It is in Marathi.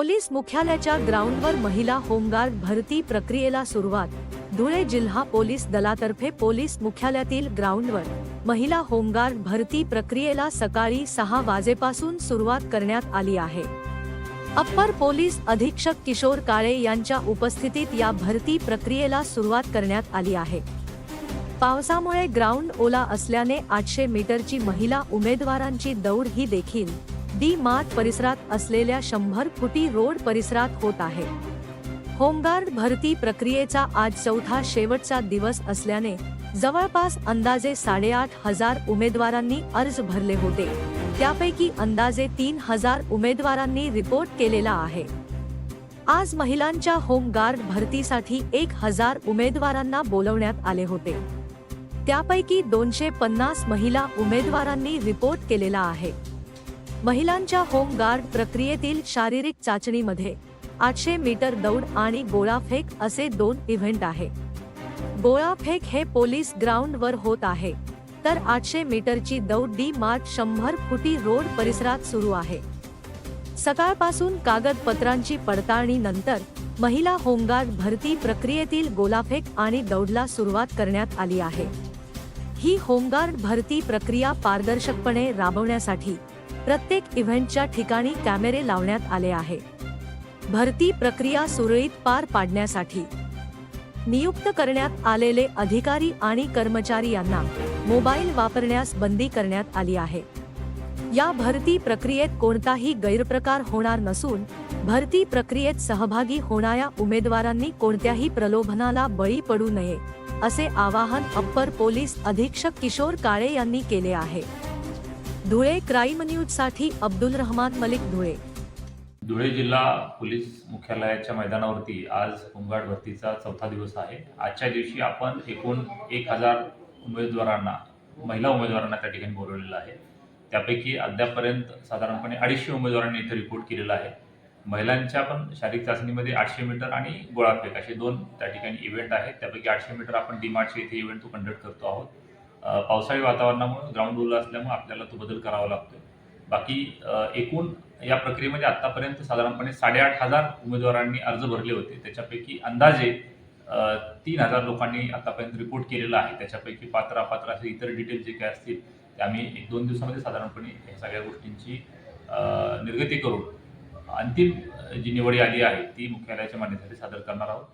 पोलीस मुख्यालयाच्या ग्राउंडवर महिला होमगार्ड भरती प्रक्रियेला सुरुवात. धुळे जिल्हा पोलीस दलातर्फे पोलीस मुख्यालयातील ग्राउंडवर महिला होमगार्ड भरती प्रक्रियेला सकाळी सहा वाजेपासून सुरुवात करण्यात आली आहे. अप्पर पोलीस अधीक्षक किशोर काळे यांच्या उपस्थितीत या भरती प्रक्रियेला सुरुवात करण्यात आली आहे. पावसामुळे ग्राउंड ओला असल्याने आठशे मीटरची महिला उमेदवारांची दौड ही देखील डी मार्ट परिसरात असलेल्या शंभर फुटी रोड परिसरात होत आहे. होमगार्ड भरती प्रक्रियेचा आज चौथा शेवटचा दिवस असल्याने जवळपास अंदाजे साडेआठ हजार उमेदवारांनी अर्ज भरले होते. त्यापैकी अंदाजे तीन हजार उमेदवारांनी रिपोर्ट केलेला आहे. आज महिलांच्या होमगार्ड भरतीसाठी एक हजार उमेदवारांना बोलवण्यात आले होते. त्यापैकी दोनशे पन्नास महिला उमेदवारांनी रिपोर्ट केलेला आहे. महिलांच्या होमगार्ड प्रक्रियेतील शारीरिक चाचणीमध्ये आठशे मीटर दौड आणि गोळाफेक असे दोन इव्हेंट आहे. गोळाफेक हे पोलीस ग्राउंडवर होत आहे तर आठशे मीटरची दौड डी मार्ट शंभर फुटी रोड परिसरात सुरू आहे. सकाळपासून कागदपत्रांची पडताळणी नंतर महिला होमगार्ड भरती प्रक्रियेतील गोलाफेक आणि दौडला सुरुवात करण्यात आली आहे. ही होमगार्ड भरती प्रक्रिया पारदर्शकपणे राबवण्यासाठी प्रत्येक इव्हेंटच्या ठिकाणी कॅमेरे लावण्यात आले आहे. भरती प्रक्रिया सुरळीत पार पाडण्यासाठी नियुक्त करण्यात आलेले अधिकारी आणि कर्मचारी यांना मोबाईल वापरण्यास बंदी करण्यात आली आहे. या भरती प्रक्रियेत कोणताही गैरप्रकार होणार नसून भरती प्रक्रियेत सहभागी होणाऱ्या उमेदवारांनी कोणत्याही प्रलोभनाला बळी पडू नये असे आवाहन अप्पर पोलीस अधीक्षक किशोर काळे यांनी केले आहे. धुळे क्राईम न्यूजसाठी अब्दुल रहमान मलिक धुळे. धुळे जिल्हा पोलीस मुख्यालयाच्या मैदानावरती आज होमगार्ड भरतीचा चौथा दिवस आहे. आजच्या दिवशी आपण एकूण एक हजार उमेदवारांना महिला उमेदवारांना त्या ठिकाणी बोलवलेलं आहे. त्यापैकी अद्यापपर्यंत साधारणपणे अडीचशे उमेदवारांनी इथे रिपोर्ट केलेला आहे. महिलांच्या पण शारीरिक चाचणीमध्ये आठशे मीटर आणि गोळाफेक असे दोन त्या ठिकाणी इव्हेंट आहेत. त्यापैकी आठशे मीटर आपण डीमार्टच्या इथे इव्हेंट तो कंडक्ट करतो आहोत. पावसाळी वातावरणामुळे ग्राउंड ओला असल्यामुळे आपल्याला तो बदल करावा लागतो बाकी एकूण या प्रक्रियेमध्ये आतापर्यंत साधारणपणे साडेआठ हजार उमेदवारांनी अर्ज भरले होते. त्याच्यापैकी अंदाजे तीन हजार लोकांनी आतापर्यंत रिपोर्ट केलेला आहे. त्याच्यापैकी पात्र अपात्र असे इतर डिटेल्स जे काय असतील ते आम्ही एक दोन दिवसामध्ये साधारणपणे या सगळ्या गोष्टींची निर्गती करून अंतिम जी निवडी आली आहे ती मुख्यालयाच्या मान्यतेसाठी सादर करणार आहोत.